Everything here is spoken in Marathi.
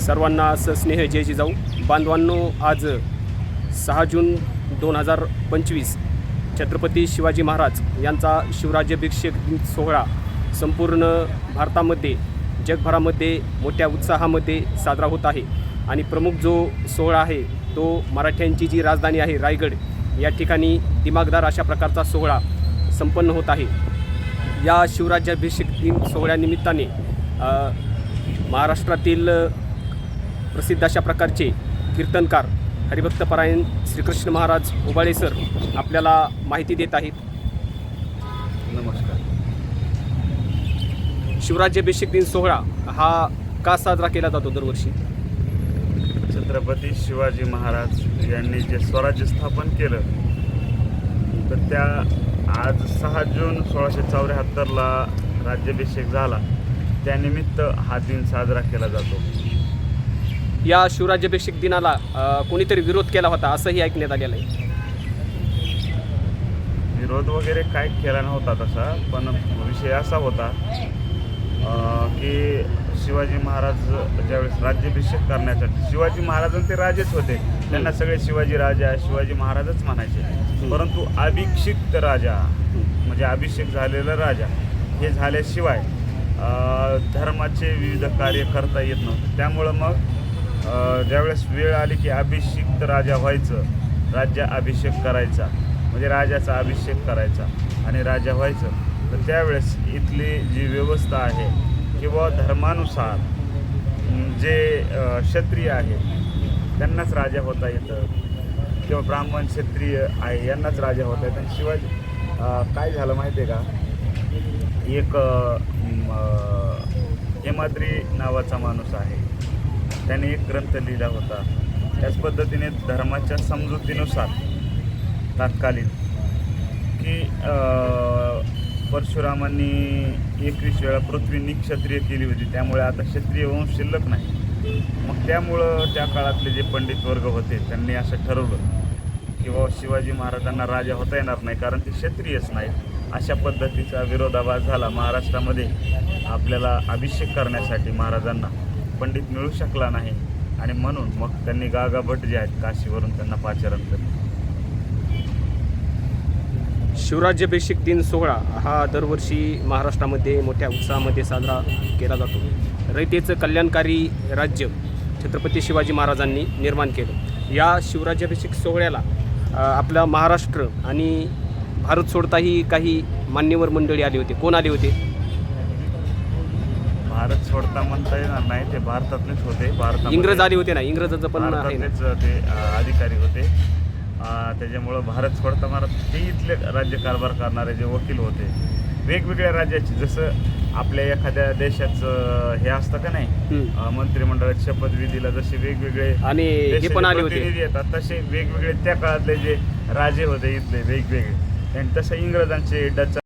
सर्वांना स्नेह जय जिजाऊ. बांधवांनो आज सहा जून दोन हजार पंचवीस छत्रपती शिवाजी महाराज यांचा शिवराज्याभिषेक दिन सोहळा संपूर्ण भारतामध्ये जगभरामध्ये मोठ्या उत्साहामध्ये साजरा होत आहे. आणि प्रमुख जो सोहळा आहे तो मराठ्यांची जी राजधानी आहे रायगड या ठिकाणी दिमागदार अशा प्रकारचा सोहळा संपन्न होत आहे. या शिवराज्याभिषेक दिन सोहळ्यानिमित्ताने महाराष्ट्रातील प्रसिद्ध अशा प्रकारचे कीर्तनकार हरिभक्तपरायण श्रीकृष्ण महाराज उबाळे सर आपल्याला माहिती देत आहेत. नमस्कार. शिवराज्याभिषेक दिन सोहळा हा का साजरा केला जातो दरवर्षी? छत्रपती शिवाजी महाराज यांनी जे स्वराज्य स्थापन केलं तर त्या आज सहा जून सोळाशे चौऱ्याहत्तरला राज्याभिषेक झाला. त्यानिमित्त हा दिन साजरा केला जातो. या शिवराज्याभिषेक दिनाला कोणीतरी विरोध केला होता असंही ऐकण्यात आलेलं आहे. विरोध वगैरे काय केला नव्हता तसा पण विषय असा होता की शिवाजी महाराज ज्यावेळेस राज्याभिषेक करण्यासाठी शिवाजी महाराज ते राजेच होते. त्यांना सगळे शिवाजी राजा शिवाजी महाराजच म्हणायचे. परंतु अभिषिक्त राजा म्हणजे अभिषेक झालेला राजा हे झाल्याशिवाय धर्माचे विविध कार्य करता येत नव्हते. त्यामुळं मग ज्यावेळेस वेळ आली की अभिषिक्त राजा व्हायचं राज्य अभिषेक करायचा. म्हणजे राजाचा अभिषेक करायचा आणि राजा व्हायचं. तर त्यावेळेस इथली जी व्यवस्था आहे किंवा धर्मानुसार जे क्षत्रिय आहे त्यांनाच राजा होता येतं किंवा ब्राह्मण क्षत्रिय आहे यांनाच राजा होता येतं आणि शिवाजी काय झालं माहिती आहे का? एक हेमाद्री नावाचा माणूस आहे. त्याने एक ग्रंथ लिहिला होता. त्याच पद्धतीने धर्माच्या समजुतीनुसार तात्कालीन की परशुरामांनी एकवीस वेळा पृथ्वी निक्षत्रिय केली होती. त्यामुळे आता क्षत्रिय वंश शिल्लक नाही. मग त्यामुळं त्या काळातले जे पंडित वर्ग होते त्यांनी असं ठरवलं की बाबा शिवाजी महाराजांना राजा होता येणार नाही कारण ते क्षत्रियच नाहीत. अशा पद्धतीचा विरोधाभास झाला. महाराष्ट्रामध्ये आपल्याला अभिषेक करण्यासाठी महाराजांना. पंडित मिळू शकला नाही. आणि म्हणून मग त्यांनी गागा भट जे आहेत काशीवरून त्यांना पाचारण केलं. शिवराज्याभिषेक दिन सोहळा हा दरवर्षी महाराष्ट्रामध्ये मोठ्या उत्साहामध्ये साजरा केला जातो. रयतेचं कल्याणकारी राज्य छत्रपती शिवाजी महाराजांनी निर्माण केलं. या शिवराज्याभिषेक सोहळ्याला आपला महाराष्ट्र आणि भारत सोडताही काही मान्यवर मंडळी आली होती. कोण आले होते? भारत सोडता म्हणता येणार नाही ते भारतातलेच होते. भारत इंग्रज आले होते ना? इंग्रजाचं पण आहे ना? भारतातलेच ते अ, अधिकारी होते. अ, त्याच्यामुळं भारत सोडता महाराज ते इथले राज्यकारभार करणारे जे वकील होते वेगवेगळ्या राज्याचे जसं आपल्या एखाद्या देशाचं हे असतं का नाही? हम्म. अ, मंत्रिमंडळात शपथविधीला जसे वेगवेगळे आणि हे देशाचे पण आले होते. प्रतिनिधी येतात तसे वेगवेगळे त्या काळातले जे राजे होते इथले वेगवेगळे. आणि तसं इंग्रजांचे डच